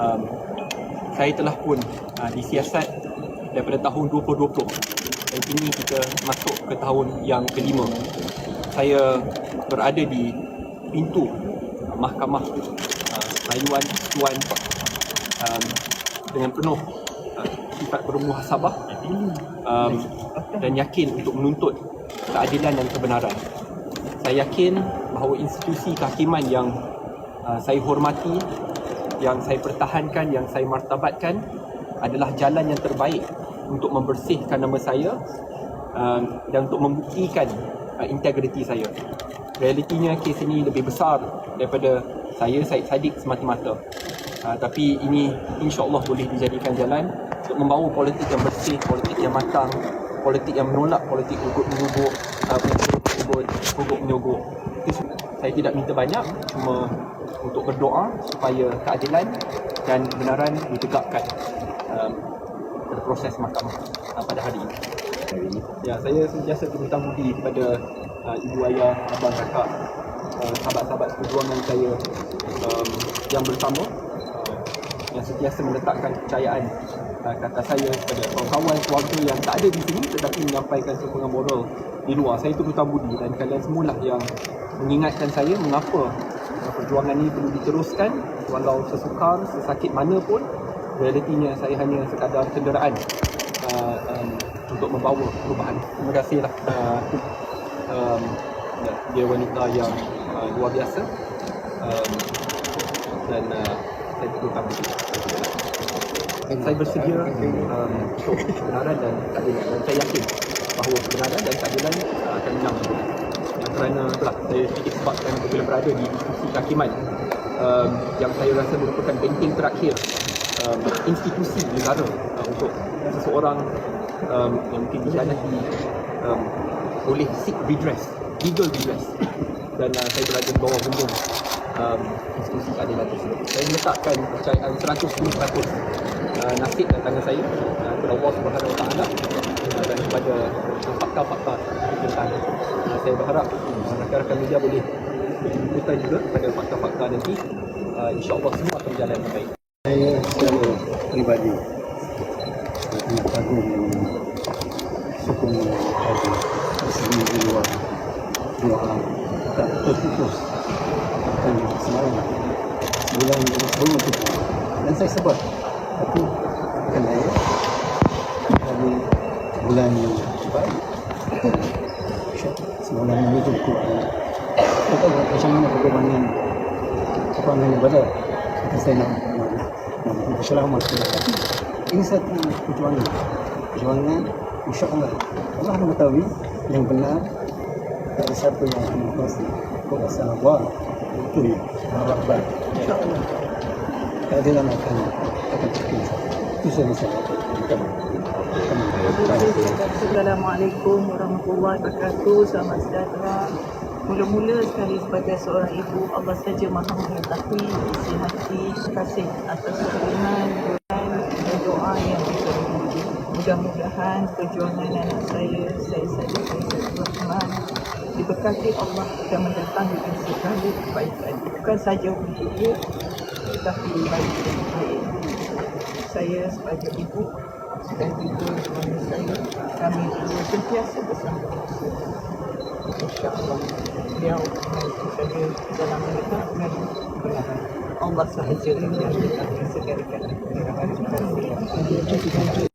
Um, saya telah pun uh, disiasat daripada tahun 2020 dan kini kita masuk ke tahun yang kelima. Saya berada di pintu mahkamah uh, rayuan Tuan um, dengan penuh uh, sifat bermuhasabah um, dan yakin untuk menuntut keadilan dan kebenaran. Saya yakin bahawa institusi kehakiman yang uh, saya hormati, yang saya pertahankan, yang saya martabatkan adalah jalan yang terbaik untuk membersihkan nama saya uh, dan untuk membuktikan uh, integriti saya. Realitinya kes ini lebih besar daripada saya, Syed Saddiq semata-mata. Uh, tapi ini insya-Allah boleh dijadikan jalan untuk membawa politik yang bersih, politik yang matang, politik yang menolak politik ugut menyugut, uh, saya tidak minta banyak, cuma untuk berdoa supaya keadilan dan kebenaran ditegakkan um, pada proses mahkamah uh, pada hari ini. Ya, saya sentiasa berhutang budi kepada uh, ibu ayah, abang, kakak, uh, sahabat-sahabat perjuangan saya um, yang bersama uh, yang sentiasa meletakkan kepercayaan uh, kata saya kepada kawan-kawan keluarga yang tak ada di sini tetapi menyampaikan sokongan moral di luar. Saya itu berhutang budi dan kalian semualah yang mengingatkan saya mengapa perjuangan ini perlu diteruskan walau sesukar, sesakit mana pun realitinya saya hanya sekadar kenderaan uh, um, untuk membawa perubahan. Terima kasihlah uh, um, dia wanita yang uh, luar biasa um, dan uh, saya berhutang budi. Saya bersedia um, untuk kebenaran dan keadilan dan saya yakin bahawa kebenaran dan keadilan uh, akan menang. Kerana itulah saya sedikit sebabkan apabila berada di institusi kehakiman um, yang saya rasa merupakan benteng terakhir um, institusi negara uh, untuk seseorang um, yang mungkin dikhianati um, boleh seek redress, legal redress dan uh, saya berada di bawah bumbung um, institusi keadilan tersebut. Saya meletakkan kepercayaan 110% uh, nasib dan tangan saya uh, kepada Allah Taala uh, dan kepada fakta-fakta tentang uh, saya berharap uh, rakan-rakan media boleh berikutan juga pada fakta-fakta nanti. Uh, insya-Allah semua akan berjalan dengan baik. Saya secara pribadi sangat kagum ada di sini di luar doa tak terputus. Bahkan semalam sebulan sebelum itu dan saya sebut tapi saya kami bulan yang baik sebulan ini cukup kita tahu macam mana perkembangan perkembangan ibadah kata saya nak nak berselamat tapi ini satu perjuangan. Perjuangan insyaAllah Allah mengetahui yang benar tak ada siapa yang akan menguasai kau rasa Allah itu ya Allah Akbar insyaAllah keadilan akan akan terkini itu saya bisa katakan Assalamualaikum warahmatullahi wabarakatuh. Selamat sejahtera. Mula-mula sekali sebagai seorang ibu, Allah saja maha mengetahui isi hati. Terima kasih atas sokongan, dan doa yang diberi. Mudah-mudahan perjuangan anak saya, saya saja, saya Rahman, diberkati Allah dan mendatangkan segala kebaikan. Bukan saja untuk dia, tetapi lain. Saya sebagai ibu dan juga suami saya, kami dua sentiasa bersama. InsyaAllah beliau nanti saja dalam mendekat dan kebenaran. Allah sahaja yang akan segerakan kebenaran.